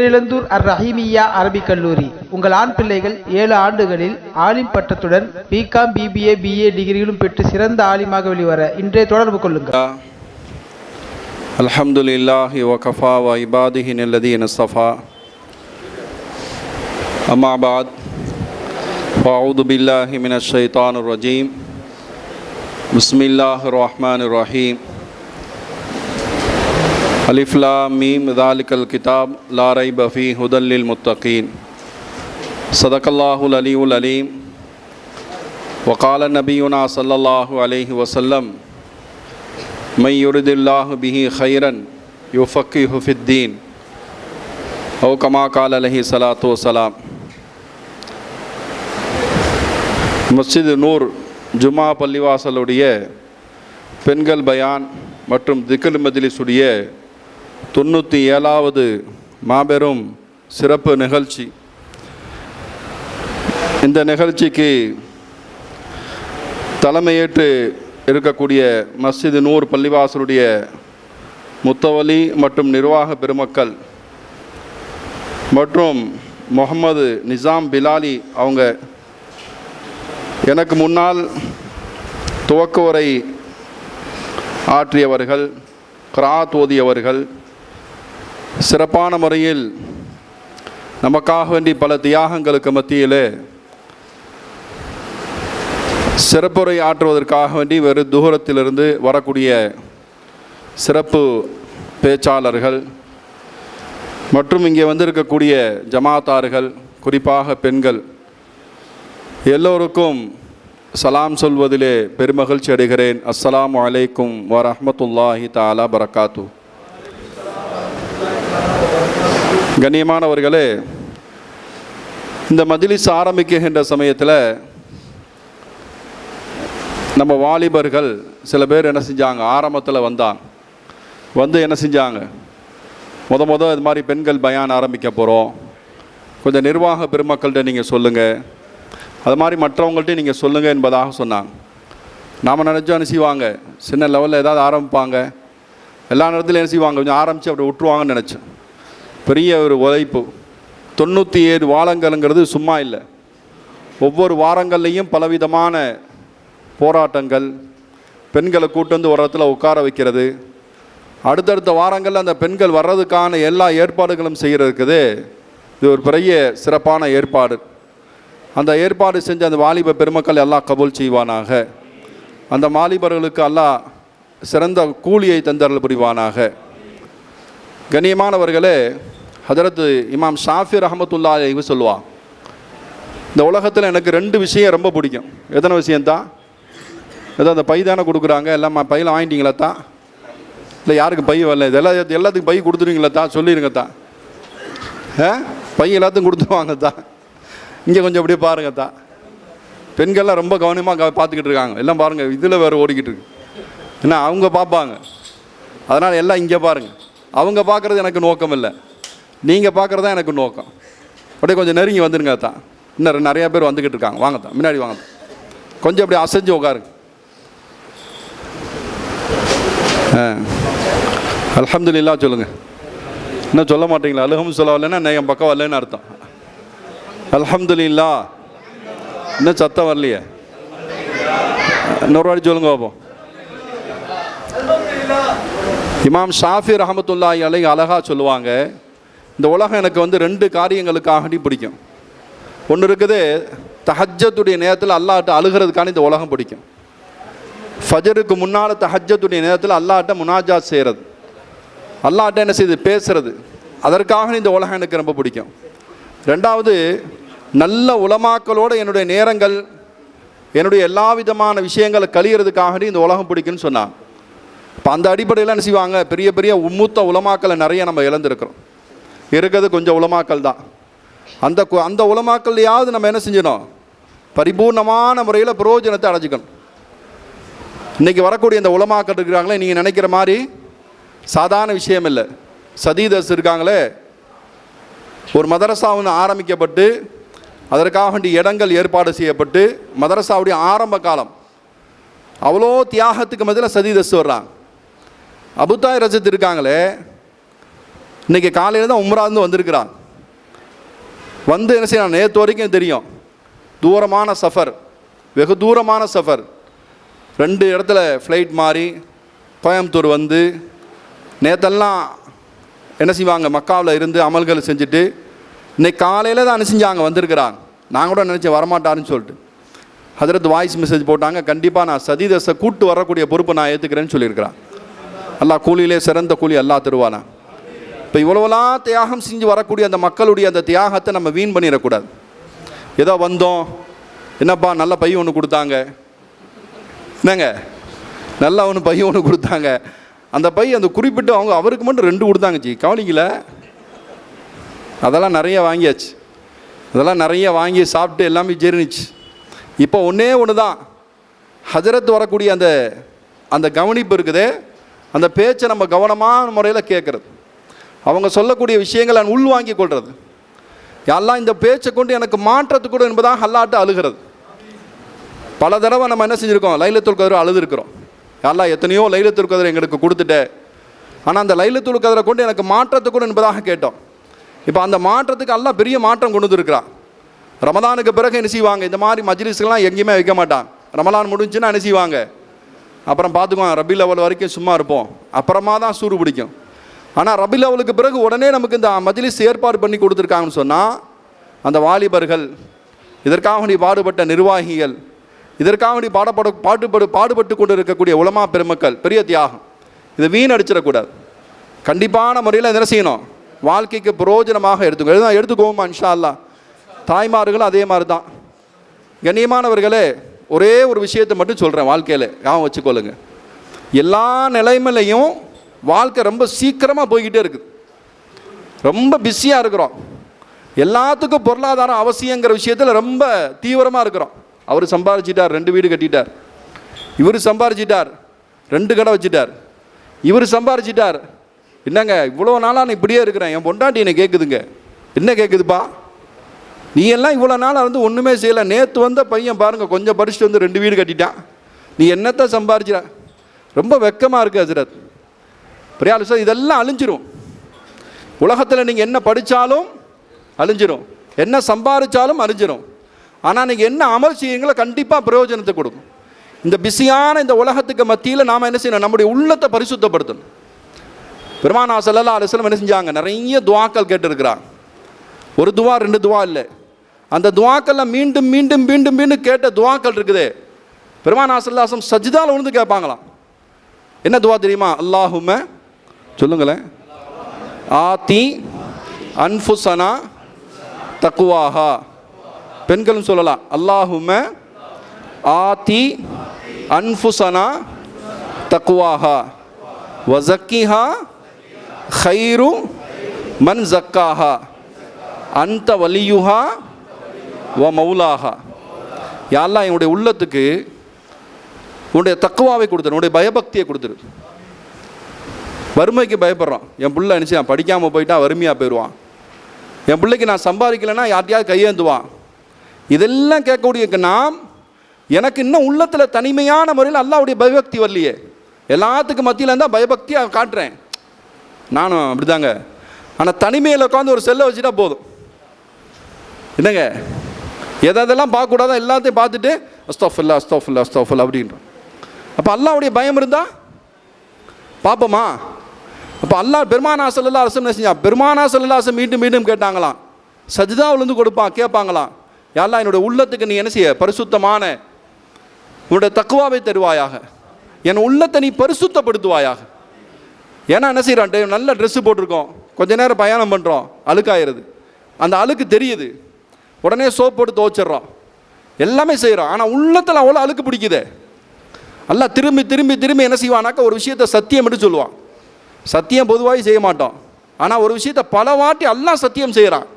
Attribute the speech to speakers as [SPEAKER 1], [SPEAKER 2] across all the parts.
[SPEAKER 1] பேரிழந்தூர் அர் ரஹீமியா அரபிக் கல்லூரி உங்கள் ஆண் பிள்ளைகள் ஏழு ஆண்டுகளில் ஆலிம் பட்டத்துடன் பிகாம் பிபிஏ பிஏ டிகிரிகளும் பெற்று சிறந்த ஆலிமாக வெளிவர இன்றைய தொடர்பு கொள்ளுங்கள்
[SPEAKER 2] الحمد لله وكفى وعباده الذين اصطفى أما بعد فأعوذ بالله من الشيطان الرجيم بسم الله الرحمن الرحيم ألف لام ميم ذلك الكتاب لا ريب فيه هدى للمتقين صدق الله العلي العليم وقال نبينا صلى الله عليه وسلم من يرد الله به خيرا يفقهه في الدين أو كما قال عليه الصلاة والسلام மஸ்ஜித் நூர் ஜுமா பள்ளிவாசலுடைய பெண்கள் பயான் மற்றும் திக்கல் மஜ்லிஸுடைய தொண்ணூற்றி ஏழாவது மாபெரும் சிறப்பு நிகழ்ச்சி. இந்த நிகழ்ச்சிக்கு தலைமையேற்று இருக்கக்கூடிய மஸ்ஜிது நூர் பள்ளிவாசலுடைய முத்தவலி மற்றும் நிர்வாக பெருமக்கள் மற்றும் முகமது நிசாம் பிலாலி அவங்க. எனக்கு முன்னால் துவக்க உரை ஆற்றியவர்கள் கிராத் ஓதியவர்கள் சிறப்பான முறையில் நமக்காக வேண்டி பல தியாகங்களுக்கு மத்தியிலே சிறப்புரை ஆற்றுவதற்காக வேண்டி வெறு தூரத்திலிருந்து வரக்கூடிய சிறப்பு பேச்சாளர்கள் மற்றும் இங்கே வந்திருக்கக்கூடிய ஜமாத்தார்கள் குறிப்பாக பெண்கள் எல்லோருக்கும் சலாம் சொல்வதிலே பெருமகிழ்ச்சி அடைகிறேன். அஸ்லாம் அலைக்கும் வரமத்துல்லாஹி தாலா பரக்காத்து கண்ணியமானவர்களே இந்த மஜிலிஸ் ஆரம்பிக்கின்ற சமயத்தில் நம்ம வாலிபர்கள் சில பேர் என்ன செஞ்சாங்க? ஆரம்பத்தில் வந்தாங்க வந்து என்ன செஞ்சாங்க? முத முத இது மாதிரி பெண்கள் பயான் ஆரம்பிக்க போகிறோம் கொஞ்சம் நிர்வாக பெருமக்கள்கிட்ட நீங்கள் சொல்லுங்கள் அது மாதிரி மற்றவங்கள்ட்ட நீங்கள் சொல்லுங்கள் என்பதாக சொன்னாங்க. நாம் நினச்சோம் என்ன செய்வாங்க? சின்ன லெவலில் ஏதாவது ஆரம்பிப்பாங்க. எல்லா நேரத்துலையும் என்ன செய்வாங்க? கொஞ்சம் ஆரம்பித்து அப்படி விட்டுருவாங்கன்னு நினச்சேன் பெரிய ஒரு உழைப்பு. தொண்ணூற்றி ஏழு வாரங்கள்ங்கிறது சும்மா இல்லை. ஒவ்வொரு வாரங்கள்லேயும் பலவிதமான போராட்டங்கள் பெண்களை கூட்டு வந்து ஒரு இடத்துல உட்கார வைக்கிறது. அடுத்தடுத்த வாரங்களில் அந்த பெண்கள் வர்றதுக்கான எல்லா ஏற்பாடுகளும் செய்கிறதுக்குது இது ஒரு பெரிய சிறப்பான ஏற்பாடு. அந்த ஏற்பாடு செஞ்ச அந்த வாலிப பெருமக்கள் எல்லாம் கபூல் செய்வானாக. அந்த வாலிபர்களுக்கு எல்லாம் சிறந்த கூலியை தந்தரல் புரிவானாக. கண்ணியமானவர்களே ஹதரத்து இமாம் ஷாஃபி ரஹமத்துல்லா இவ சொல்லுவா இந்த உலகத்தில் எனக்கு ரெண்டு விஷயம் ரொம்ப பிடிக்கும். எத்தனை விஷயந்தான் ஏதோ அந்த பை தானே கொடுக்குறாங்க எல்லாம் பையில் வாங்கிட்டீங்களா தான் இல்லை யாருக்கு பை வரல. இது எல்லா எல்லாத்துக்கும் பை கொடுத்துருவீங்களா தான் சொல்லிடுங்க தான் ஆ? பை எல்லாத்துக்கும் கொடுத்துருவாங்க தான் இங்கே கொஞ்சம் அப்படியே பாருங்க தான் பெண்கள்லாம் ரொம்ப கவனமாக பார்த்துக்கிட்டு இருக்காங்க. எல்லாம் பாருங்கள் இதில் வேறு ஓடிக்கிட்டு இருக்கு. ஏன்னா அவங்க பார்ப்பாங்க. அதனால் எல்லாம் இங்கே பாருங்கள் அவங்க பார்க்குறது எனக்கு நோக்கம் இல்லை. நீங்கள் பார்க்குறது தான் எனக்கு நோக்கம். அப்படியே கொஞ்சம் நெருங்கி வந்துருங்க தான் இன்னும் நிறையா பேர் வந்துக்கிட்டு இருக்காங்க. வாங்க தான் முன்னாடி வாங்க தான் கொஞ்சம் அப்படியே அசைஞ்சு உட்காருங்க. ஆ. அல்ஹம்துலில்லா சொல்லுங்கள் இன்னும் சொல்ல மாட்டீங்களா? அலுகம் சொல்ல வரலன்னா என் பக்கம் வரலன்னு அர்த்தம். அல்ஹம்துலில்லா இன்னும் சத்தம் வரலையே. இன்னொரு வாட்டி சொல்லுங்க பாப்போம். இமாம் ஷாஃபி ரஹமத்துல்லாஹி அலை அழகா சொல்லுவாங்க இந்த உலகம் எனக்கு வந்து ரெண்டு காரியங்களுக்காகடி பிடிக்கும். ஒன்று இருக்குது தஹஜத்துடைய நேரத்தில் அல்லாட்ட அழுகிறதுக்கான இந்த உலகம் பிடிக்கும். ஃபஜருக்கு முன்னால் தஹஜத்துடைய நேரத்தில் அல்லாட்ட முனாஜாத் செய்கிறது அல்லாட்ட என்ன செய்யுது பேசுறது. அதற்காக இந்த உலகம் எனக்கு ரொம்ப பிடிக்கும். ரெண்டாவது நல்ல உலமாக்களோடு என்னுடைய நேரங்கள் என்னுடைய எல்லா விதமான விஷயங்களை கழியறதுக்காக இந்த உலகம் பிடிக்குன்னு சொன்னான் இப்போ அந்த அடிப்படையில் என்ன செய்வாங்க பெரிய பெரிய மூத்த உலமாக்களை நிறைய நம்ம இழந்திருக்கிறோம். இருக்கிறது கொஞ்சம் உலமாக்கல் தான். அந்த கு- அந்த உலமாக்கல்லையாவது நம்ம என்ன செஞ்சிடணும்? பரிபூர்ணமான முறையில் பிரயோஜனத்தை அடைஞ்சிக்கணும். இன்றைக்கி வரக்கூடிய இந்த உலமாக்கள் இருக்கிறாங்களே நீங்கள் நினைக்கிற மாதிரி சாதாரண விஷயம் இல்லை. சதீதஸ் இருக்காங்களே ஒரு மதரசா ஒன்று ஆரம்பிக்கப்பட்டு அதற்காக வேண்டிய இடங்கள் ஏற்பாடு செய்யப்பட்டு மதரசாவுடைய ஆரம்ப காலம். அவ்வளோ தியாகத்துக்கு மதியில் சதீதஸ் வர்றாங்க. அபுதாய் ரஜத் இருக்காங்களே இன்றைக்கி காலையில் தான் உம்ராந்து வந்திருக்கிறான். வந்து என்ன செய்யணும் நேற்று வரைக்கும் தெரியும். தூரமான சஃபர். வெகு தூரமான சஃபர். ரெண்டு இடத்துல ஃப்ளைட் மாறி கோயம்புத்தூர் வந்து நேற்றெல்லாம் என்ன செய்வாங்க? மக்காவில் இருந்து அமல்கள் செஞ்சுட்டு இன்னைக்கு காலையில் தான் அனுசெஞ்சாங்க வந்திருக்கிறாங்க நான் கூட நினச்சேன் வரமாட்டாருன்னு சொல்லிட்டு. ஹதரத் வாய்ஸ் மெசேஜ் போட்டாங்க. கண்டிப்பாக நான் சதீதசை கூட்டு வரக்கூடிய பொறுப்பை நான் ஏற்றுக்கிறேன்னு சொல்லியிருக்கிறான். அல்லாஹ் கூலியிலே சிறந்த கூலி அல்லாஹ் தருவானா. இப்போ இவ்வளோலாம் தியாகம் செஞ்சு வரக்கூடிய அந்த மக்களுடைய அந்த தியாகத்தை நம்ம வீண் பண்ணிடக்கூடாது. ஏதோ வந்தோம் என்னப்பா நல்ல பையன் ஒன்று கொடுத்தாங்க. என்னங்க? நல்லா ஒன்று பையன் ஒன்று கொடுத்தாங்க. அந்த பையன் அந்த குறிப்பிட்டு அவங்க அவருக்கு மட்டும் ரெண்டு கொடுத்தாங்க ஜி. கவனிக்கல? அதெல்லாம் நிறைய வாங்கியாச்சு. அதெல்லாம் நிறைய வாங்கி சாப்பிட்டு எல்லாமே ஜீரணிச்சு. இப்போ ஒன்றே ஒன்று தான் ஹஜரத் வரக்கூடிய அந்த அந்த கவனிப்பு இருக்குது. அந்த பேச்சை நம்ம கவனமான முறையில் கேட்குறது. அவங்க சொல்லக்கூடிய விஷயங்களை நான் உள்வாங்கிக் கொள்வது எல்லாம் இந்த பேச்சை கொண்டு எனக்கு மாற்றத்துக்கு கூட என்பதாக அல்லாட்டு அழுகிறது. பல தடவை நம்ம என்ன செஞ்சுருக்கோம்? லைலத்துல் கதிரை அழுதுருக்கிறோம். எல்லாம் எத்தனையோ லைலத்துல் கதிரை எங்களுக்கு கொடுத்துட்டேன் ஆனால் அந்த லைலத்துல் கதிரை கொண்டு எனக்கு மாற்றத்துக்கு கூட என்பதாக கேட்டோம். இப்போ அந்த மாற்றத்துக்கு எல்லாம் பெரிய மாற்றம் கொண்டு வந்துருக்கிறான் ரமதானுக்கு பிறகு என்ன செய்வாங்க? இந்த மாதிரி மஜ்லிஸ்கெலாம் எங்கேயுமே வைக்க மாட்டான். ரமலான் முடிஞ்சுன்னா என்ன செய்வாங்க? அப்புறம் பார்த்துக்குவாங்க ரபி லெவல் வரைக்கும் சும்மா இருப்போம். அப்புறமா தான் சூறு பிடிக்கும். ஆனால் ரபி அவளுக்கு பிறகு உடனே நமக்கு இந்த மஜ்லிஸ் ஏற்பாடு பண்ணி கொடுத்துருக்காங்கன்னு சொன்னால் அந்த வாலிபர்கள் இதற்காக வேண்டி பாடுபட்ட நிர்வாகிகள் இதற்காக வேண்டி பாடப்பட பாடுபடு பாடுபட்டு கொண்டு இருக்கக்கூடிய உலமா பெருமக்கள் பெரிய தியாகம். இதை வீணடிச்சிடக்கூடாது கண்டிப்பான முறையில் என்ன செய்யணும்? வாழ்க்கைக்கு பிரயோஜனமாக எடுத்துக்கோ இதுதான் எடுத்துக்கோமா இன்ஷா அல்லா தாய்மார்களும் அதே மாதிரி தான் கண்ணியமானவர்களே ஒரே ஒரு விஷயத்தை மட்டும் சொல்கிறேன் வாழ்க்கையில். ஞாபகம் வச்சுக்கொள்ளுங்க. எல்லா நிலைமையிலையும் வாழ்க்கை ரொம்ப சீக்கிரமாக போய்கிட்டே இருக்குது. ரொம்ப பிஸியாக இருக்கிறோம். எல்லாத்துக்கும் பொருளாதாரம் அவசியங்கிற விஷயத்தில் ரொம்ப தீவிரமாக இருக்கிறோம். அவர் சம்பாரிச்சிட்டார் ரெண்டு வீடு கட்டிட்டார். இவர் சம்பாரிச்சிட்டார் ரெண்டு கடை வச்சிட்டார். இவர் சம்பாரிச்சிட்டார். என்னங்க இவ்வளோ நாளாக நான் இப்படியே இருக்கிறேன். என் பொண்டாட்டி என்னை கேட்குதுங்க என்ன கேட்குதுப்பா நீ எல்லாம் இவ்வளோ நாளாக வந்து ஒன்றுமே செய்யலை. நேற்று வந்த பையன் பாருங்கள் கொஞ்சம் படிச்சுட்டு வந்து ரெண்டு வீடு கட்டிட்டான். நீ என்னத்தை சம்பாரிச்சிட ரொம்ப வெக்கமாக இருக்குது ஹசரத். பிரியாலு இதெல்லாம் அழிஞ்சிரும். உலகத்தில் நீங்கள் என்ன படித்தாலும் அழிஞ்சிரும். என்ன சம்பாதிச்சாலும் அழிஞ்சிரும். ஆனால் நீங்கள் என்ன அமல் செய்யுங்களோ கண்டிப்பாக பிரயோஜனத்தை கொடுக்கும். இந்த பிஸியான இந்த உலகத்துக்கு மத்தியில் நாம் என்ன செய்யணும்? நம்முடைய உள்ளத்தை பரிசுத்தப்படுத்தணும். பெருமானா சல்லல்லா அலிஸ்லம் என்ன செஞ்சாங்க? நிறைய துவாக்கள் கேட்டிருக்கிறாங்க. ஒரு துவா ரெண்டு துவா இல்லை. அந்த துவாக்கள்ல மீண்டும் மீண்டும் மீண்டும் மீண்டும் கேட்ட துவாக்கள் இருக்குது. பெருமானா சல்லாசம் சஜிதால விழுந்து கேட்பாங்களாம். என்ன துவா தெரியுமா? அல்லாஹுமே சொல்லுங்களேன். ஆத்தி அன்ஃபுசனா தக்குவாஹா. பெண்களும் சொல்லலாம். அல்லாஹும ஆத்தி அன்ஃபுசனா தக்குவாஹா. வசக்கிஹா ஹைரு மன் ஜக்காஹா. அந்த வலியுஹா வ மௌலாஹா. யாரெல்லாம் என்னுடைய உள்ளத்துக்கு உன்னுடைய தக்குவாவை கொடுத்துரு உன்னுடைய பயபக்தியை கொடுத்துரு. வறுமைக்கு பயப்படுறோம் என் பிள்ளை நினச்சி நான் படிக்காமல் போயிட்டா வறுமையாக போயிடுவான். என் பிள்ளைக்கு நான் சம்பாதிக்கலைன்னா யார்ட்டையாவது கையேந்துவான். இதெல்லாம் கேட்கக்கூடிய நாம் எனக்கு இன்னும் உள்ளத்தில் தனிமையான முறையில் அல்லாவுடைய பயபக்தி வரலையே. எல்லாத்துக்கும் மத்தியில் இருந்தால் பயபக்தியாக காட்டுறேன். நானும் அப்படிதாங்க. ஆனால் தனிமையில் உட்காந்து ஒரு செல்லை வச்சுட்டா போதும். என்னங்க? எதெல்லாம் பார்க்கக்கூடாதோ எல்லாத்தையும் பார்த்துட்டு அஸ்தோஃபுல்லா அஸ்தோஃபுல்லா அஸ்தோஃபுல்லா அப்படின்றோம். அப்போ அல்லாவுடைய பயம் இருந்தால் பார்ப்போமா? அப்போ அல்லாஹ் பெருமானா சல்லா அரசு என்ன செஞ்சா பெருமானா சல்லா மீண்டும் மீண்டும் கேட்டாங்களாம். சஜிதாவிலேருந்து கொடுப்பான் கேட்பாங்களாம் யாரெல்லாம் என்னுடைய உள்ளத்துக்கு நீ என்ன செய்ய? பரிசுத்தமான உன்னுடைய தக்குவாவை தருவாயாக. என் உள்ளத்தை நீ பரிசுத்தப்படுத்துவாயாக. ஏன்னா என்ன செய்கிறான் டே நல்ல ட்ரெஸ்ஸு போட்டிருக்கோம். கொஞ்ச நேரம் பயணம் பண்ணுறோம் அழுக்காயிருது. அந்த அழுக்கு தெரியுது. உடனே சோப் போட்டு துவச்சிட்றோம். எல்லாமே செய்கிறோம் ஆனால் உள்ளத்தில் அவ்வளோ அழுக்கு பிடிக்குது. எல்லாம் திரும்பி திரும்பி திரும்பி என்ன செய்வானாக்கா ஒரு விஷயத்தை சத்தியம் என்று சொல்லுவான். சத்தியம் பொதுவாக செய்ய மாட்டோம் ஆனால் ஒரு விஷயத்தை பல வாட்டி எல்லாம் சத்தியம் செய்கிறான்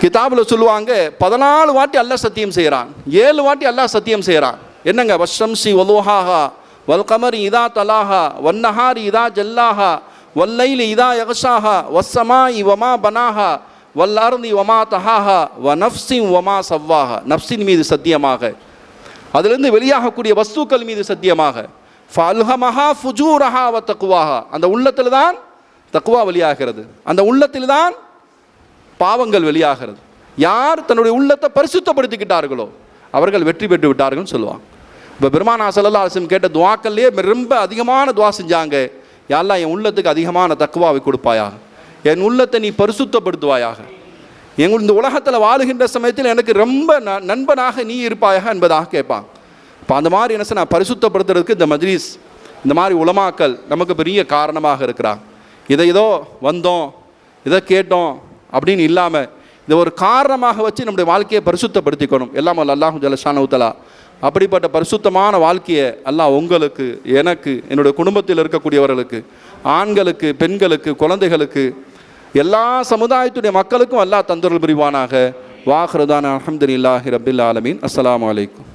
[SPEAKER 2] கிதாபில் சொல்லுவாங்க பதினாலு வாட்டி அல்லாஹ் சத்தியம் செய்கிறான் ஏழு வாட்டி அல்லாஹ் சத்தியம் செய்கிறான் என்னங்க? வஷம்சி ஒலோஹாஹா வல் கமரி இதா தலாஹா வன்னஹாரி இதா ஜல்லாஹா வல்லைல் இதா யகஷாஹா வஸ்ஸமா இவமா பனாஹா வல்லர்ந்தி வமா தஹாஹா வ நஃப்ஸின் வமா சவ்வாஹா. நஃப்சின் மீது சத்தியமாக. அதிலிருந்து வெளியாகக்கூடிய வஸ்துக்கள் மீது சத்தியமாக. ஃபல்ஹமஹா ஃபுஜூரஹா வ தக்குவாஹா அந்த உள்ளத்தில் தான் தக்குவா வெளியாகிறது. அந்த உள்ளத்தில் தான் பாவங்கள் வெளியாகிறது. யார் தன்னுடைய உள்ளத்தை பரிசுத்தப்படுத்திக்கிட்டார்களோ அவர்கள் வெற்றி பெற்று விட்டார்கள்னு சொல்லுவாங்க. இப்போ பெருமானா சல்லல்லா அலிஸ்லம் கேட்ட துவாக்கள்லேயே ரொம்ப அதிகமான துவா செஞ்சாங்க. யாரெல்லாம் என் உள்ளத்துக்கு அதிகமான தக்குவாவை கொடுப்பாயாக. என் உள்ளத்தை நீ பரிசுத்தப்படுத்துவாயாக. எங்கள் இந்த உலகத்தில் வாழுகின்ற சமயத்தில் எனக்கு ரொம்ப ந- நண்பனாக நீ இருப்பாயாக என்பதாக கேட்பான் இப்போ அந்த மாதிரி என்ன நான் பரிசுத்தப்படுத்துறதுக்கு இந்த மஜ்லிஸ் இந்த மாதிரி உலமாக்கல் நமக்கு பெரிய காரணமாக இருக்கிறாங்க. இதை ஏதோ வந்தோம் இதை கேட்டோம் அப்படின்னு இல்லாமல் இதை ஒரு காரணமாக வச்சு நம்முடைய வாழ்க்கையை பரிசுத்தப்படுத்திக்கணும். எல்லாம் அல்லாஹும் அல்லாஹு ஜலஷானவுத்தலா அப்படிப்பட்ட பரிசுத்தமான வாழ்க்கையை அல்லாஹ் உங்களுக்கு எனக்கு என்னுடைய குடும்பத்தில் இருக்கக்கூடியவர்களுக்கு ஆண்களுக்கு பெண்களுக்கு குழந்தைகளுக்கு எல்லா சமுதாயத்துடைய மக்களுக்கும் அல்லாஹ் தந்தொருள் புரிவானாக. வாஹ்ரதான அஹமதுல்லாஹி ரபில் ஆலமீன். அஸ்லாம் அலைக்கும்.